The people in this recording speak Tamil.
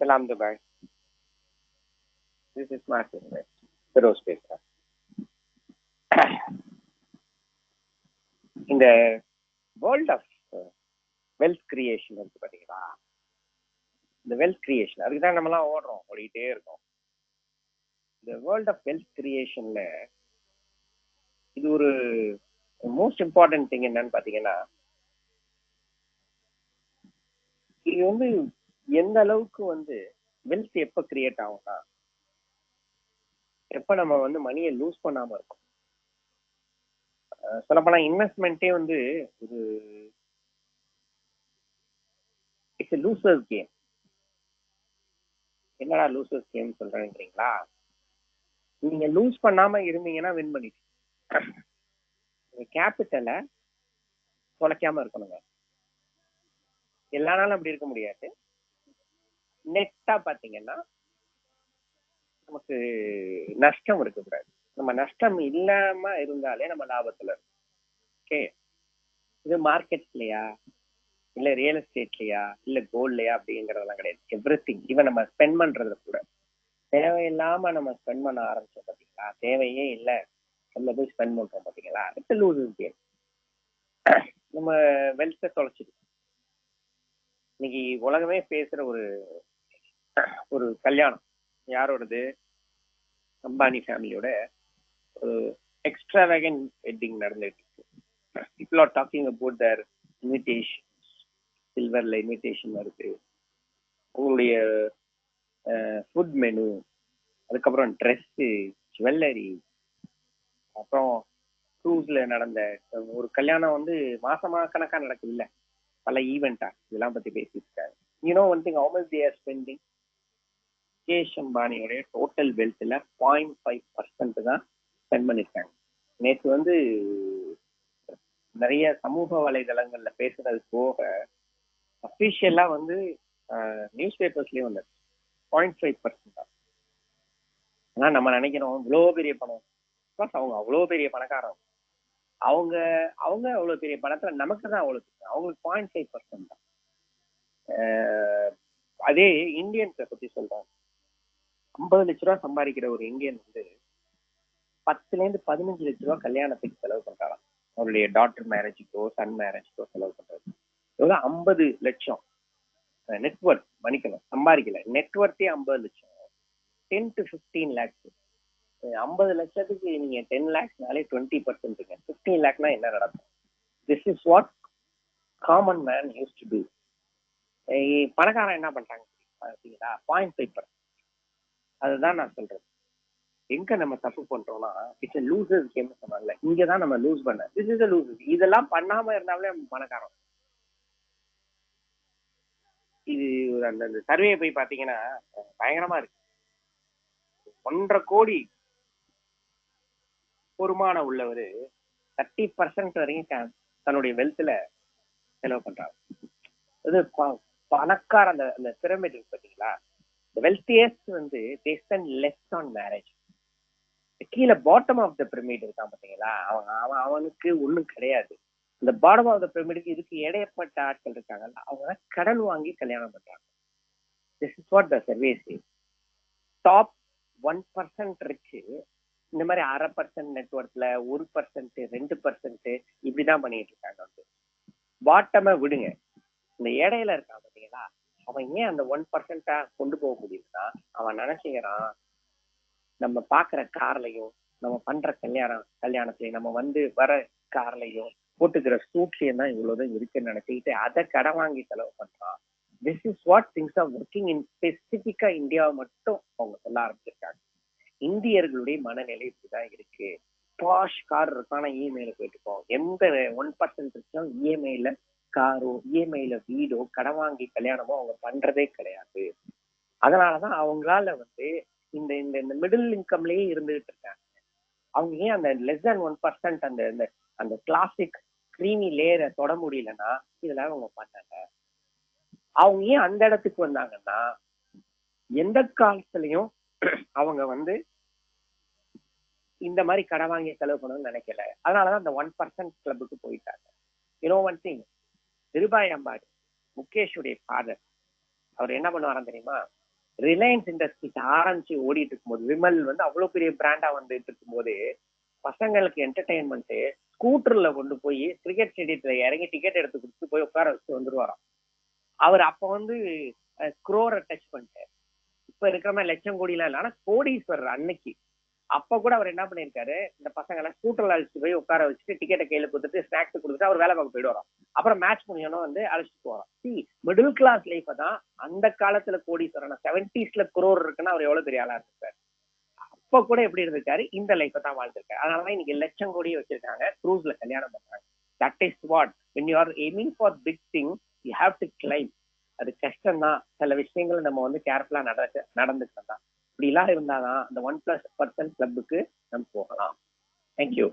Salam Dubai. This is Smart Invest. Feroz இந்த வேர்ல்ட் ஆஃப் வெல்த் கிரியேஷன் இருக்கு பாத்தீங்களா இந்த வெல்த் கிரியேஷன் அதுக்கு தான் நம்மலாம் ஓடுறோம் ஓடிட்டே இருக்கோம் இந்த வேர்ல்ட் ஆஃப் வெல்த் கிரியேஷன்ல இது ஒரு மோஸ்ட் இம்பார்ட்டன்ட் திங் என்னன்னு பாத்தீங்கன்னா இது வந்து எந்த அளவுக்கு வந்து வெல்த் எப்ப கிரியேட் ஆகும்னா எப்ப நம்ம வந்து மணியை லூஸ் பண்ணாம இருக்கும்? சொல்லப்போனா இன்வெஸ்ட்மெண்ட்டே வந்து ஒரு இட்ஸ் லூசர்ஸ் கேம் என்னடா லூசர்ஸ் கேம் சொல்றேன்றீங்களா? நீங்க லூஸ் பண்ணாம இருந்தீங்கன்னா வின் பண்ணிட்டு கேபிட்டலை தொலைக்காம இருக்கணுங்க. எல்லா நாளும் அப்படி இருக்க முடியாது. நெட்டா பாத்தீங்கன்னா நமக்கு நஷ்டம் இருக்கக்கூடாது. நம்ம நஷ்டம் இல்லாம இருந்தாலே நம்ம லாபத்துல ஓகே இது மார்க்கெட்லயா இல்ல ரியல் எஸ்டேட்லயா இல்ல கோல்ட்லயா அப்படிங்கறதெல்லாம் கிடையாது. எவ்ரி திங் இவன் நம்ம ஸ்பெண்ட் பண்றது கூட. தேவையில்லாம நம்ம ஸ்பெண்ட் பண்ண ஆரம்பிச்சோம் பாத்தீங்களா? தேவையே இல்ல. நம்ம போய் ஸ்பெண்ட் பண்றோம் பாத்தீங்களா? அடுத்த லூஸ் கேம் நம்ம வெல்த்தை தொலைச்சிடும் இன்னைக்கு உலகமே பேசுற ஒரு ஒரு கல்யாணம். யாரோடது? அம்பானி ஃபேமிலியோட ஒரு எக்ஸ்ட்ராவேகன் வெட்டிங் நடந்துட்டு இருக்கு people are talking about their invitation சில்வர்ல invitation இருக்கு உங்களுடைய ஃபுட் மெனு அதுக்கப்புறம் ட்ரெஸ்ஸு ஜுவல்லரி அப்புறம் க்ரூஸ்ல நடந்த ஒரு கல்யாணம் வந்து மாசமா கணக்கா நடக்குது இல்ல. பல ஈவெண்டா இதெல்லாம் பத்தி பேசிட்டு இருக்காரு you know one thing how much they're spending Mukesh அம்பானியோடைய total வெல்த்ல பாயிண்ட் ஃபைவ் பர்சன்ட் தான் ஸ்பெண்ட் பண்ணிருக்காங்க. நேற்று வந்து நிறைய சமூக வலைதளங்கள்ல பேசுறது போக அபிஷியலா வந்து நியூஸ் பேப்பர்ஸ்லயே வந்தது. பாயிண்ட் ஃபைவ் பர்சன்ட் தான். ஆனா நம்ம நினைக்கிறோம் இவ்வளோ பெரிய பணம். பிகாஸ் அவங்க அவ்வளோ பெரிய பணக்காரங்க. அவங்க அவங்க அவ்வளோ பெரிய பணத்துல நமக்கு தான் அவ்வளோ அவங்களுக்கு பாயிண்ட் ஃபைவ் பர்சன்ட் தான். அதே இந்தியன்ஸை பத்தி சொல்றாங்க. ஐம்பது லட்ச ரூபா சம்பாதிக்கிற ஒரு இந்தியன் வந்து பத்துல இருந்து பதினஞ்சு லட்ச ரூபா கல்யாணத்துக்கு செலவு பண்றாங்க அவருடைய டாக்டர் மேரேஜுக்கோ சன் மேரேஜுக்கோ செலவு பண்றது எவ்வளோ ஐம்பது லட்சம் நெட்ஒர்க் மன்னிக்கணும் சம்பாதிக்கல. நெட்ஒர்க்கே ஐம்பது லட்சம். டென் டு ஃபிஃப்டீன் லேக்ஸ் ஐம்பது லட்சத்துக்கு நீங்க டென் லேக்ஸ்னாலே டுவெண்ட்டி பர்சன்ட்டுங்க ஃபிஃப்டீன் லேக்னா என்ன நடக்கும்? This is what common man use to do பணக்காரன் என்ன பண்றாங்க பார்த்தீங்களா பாயிண்ட் ஃபைவ் பர்சன்ட் அதுதான் நான் சொல்றது எங்க நம்ம தப்பு பண்றோம்னா இட்ஸ் லூசர்ஸ் கேம் சொன்னாங்கல்ல இங்க தான் நம்ம லூஸ் பண்ண. திஸ் இஸ் லூசஸ் இதெல்லாம் பண்ணாம இருந்தாலே பணக்காரம் இது அந்த அந்த சர்வே போய் பாத்தீங்கன்னா பயங்கரமா இருக்கு. ஒன்றரை கோடி வருமானம் உள்ளவர் தேர்ட்டி பர்சன்ட் வரைக்கும் தன்னுடைய வெல்த்ல செலவு பண்றாரு. அது பணக்கார அந்த அந்த பிரமிட் இருக்கு பாத்தீங்களா வெல்த்தியஸ்ட் வந்து they spend less on marriage கீழே பாட்டம் ஆஃப் த பிரமிட் இருக்கான் பாத்தீங்களா அவன் அவன் அவனுக்கு ஒண்ணும் கிடையாது. இந்த பாட்டம் ஆஃப் த பிரமிடுக்கு இதுக்கு இடையப்பட்ட ஆட்கள் இருக்காங்கல்ல அவங்க கடன் வாங்கி கல்யாணம் பண்றாங்க. This is what the service top one percent இருக்கு. இந்த மாதிரி அரை பர்சன்ட் நெட்ஒர்க்ல ஒரு பர்சன்ட் ரெண்டு பர்சன்ட் இப்படிதான் பண்ணிட்டு இருக்காங்க வந்து. பாட்டமை விடுங்க. இந்த இடையில இருக்கான் பாத்தீங்களா அவன் ஏன் அந்த ஒன் பர்சன்டா கொண்டு போக முடியுதுன்னா அவன் நினைச்சுக்கிறான் நம்ம பாக்குற கார்லயும் நம்ம பண்ற கல்யாணம் கல்யாணத்துலயும் நம்ம வந்து வர கார்லயும் போட்டுக்கிற சூட்லயும் தான் இவ்வளவுதான் இருக்குன்னு நினைச்சுக்கிட்டு அதை கடன் வாங்கி செலவு பண்றான். This is what things are working in ஸ்பெசிபிக்கா இந்தியாவை மட்டும் அவங்க சொல்ல ஆரம்பிச்சிருக்காங்க. இந்தியர்களுடைய மனநிலை இப்படிதான் இருக்கு. பாஷ் கார் இருக்கான இஎம்ஐல போயிட்டு போவோம் எந்த ஒன் பர்சன்ட் இருக்கும் இஎம்ஐல காரோ இஎம்ஐல வீடோ கடன் வாங்கி கல்யாணமோ அவங்க பண்றதே கிடையாது. அதனாலதான் அவங்களால வந்து இந்த இந்த இந்த மிடில் இன்கம்லயே இருந்துகிட்டு இருக்காங்க. அவங்க ஏன் அந்த லெஸ் தேன் ஒன் பர்சன்ட் அந்த இந்த அந்த கிளாசிக் கிரீமி லேயரை தொட முடியலன்னா இதுல அவங்க பண்ணாங்க அவங்க ஏன் அந்த இடத்துக்கு வந்தாங்கன்னா எந்த காலத்துலயும் அவங்க வந்து இந்த மாதிரி கடன் வாங்கி செலவு பண்ணணும்னு நினைக்கல. அதனாலதான் அந்த ஒன் பர்சன்ட் கிளப்புக்கு போயிட்டாங்க. You know one thing Dhirubhai Ambani முகேஷுடைய father அவர் என்ன பண்ணுவாராம் தெரியுமா? ரிலையன்ஸ் இண்டஸ்ட்ரீஸ் ஆரம்பிச்சு ஓடிட்டு இருக்கும்போது விமல் வந்து அவ்வளவு பெரிய பிராண்டா வந்துட்டு இருக்கும்போது பசங்களுக்கு என்டர்டைன்மெண்ட் ஸ்கூட்டர்ல கொண்டு போய் கிரிக்கெட் ஸ்டேடியத்துல இறங்கி டிக்கெட் எடுத்து கொடுத்து போய் உட்கார வச்சு வந்துருவாராம். அவர் அப்ப வந்து ஸ்க்ரோரை டச் பண்ணிட்டார். இப்ப இருக்கிற மாதிரி லட்சம் கோடிலாம் இல்லை ஆனா கோடீஸ்வரர் அன்னைக்கு அப்ப கூட அவர் என்ன பண்ணிருக்காரு? இந்த பசங்க எல்லாம் ஸ்கூட்டர்ல அழைச்சிட்டு போய் உட்கார வச்சுட்டு டிக்கெட்டை கையில கொடுத்துட்டு ஸ்நாக்ஸ் கொடுத்துட்டு அவர் வேலை பார்க்க போயிடுவாராம். அப்புறம் மேட்ச் முடியணும் வந்து அழைச்சிட்டு போறோம் சி மிடில் கிளாஸ் லைஃப் தான் அந்த காலத்துல கோடீஸ்வரன் செவன்டிஸ்ல குரோர் இருக்குன்னா அவர் எவ்வளவு பெரிய ஆளா இருக்காரு அப்ப கூட எப்படி இருந்திருக்காரு? இந்த லைஃப்பை தான் வாழ்ந்திருக்காரு. அதனாலதான் இன்னைக்கு லட்சம் கோடியே வச்சிருக்காங்க. க்ரூஸ்ல கல்யாணம் பண்றாங்க. That is what when you are aiming for big thing you have to claim அது கஷ்டம் தான் சில விஷயங்கள் நம்ம வந்து கேர்ஃபுல்லா நடக்க நடந்துக்கிட்டோம் தான் இப்படிலாம் இருந்தாதான் அந்த ஒன் பிளஸ் பர்சன்ட் கிளப்புக்கு நம்ம போகலாம். தேங்க்யூ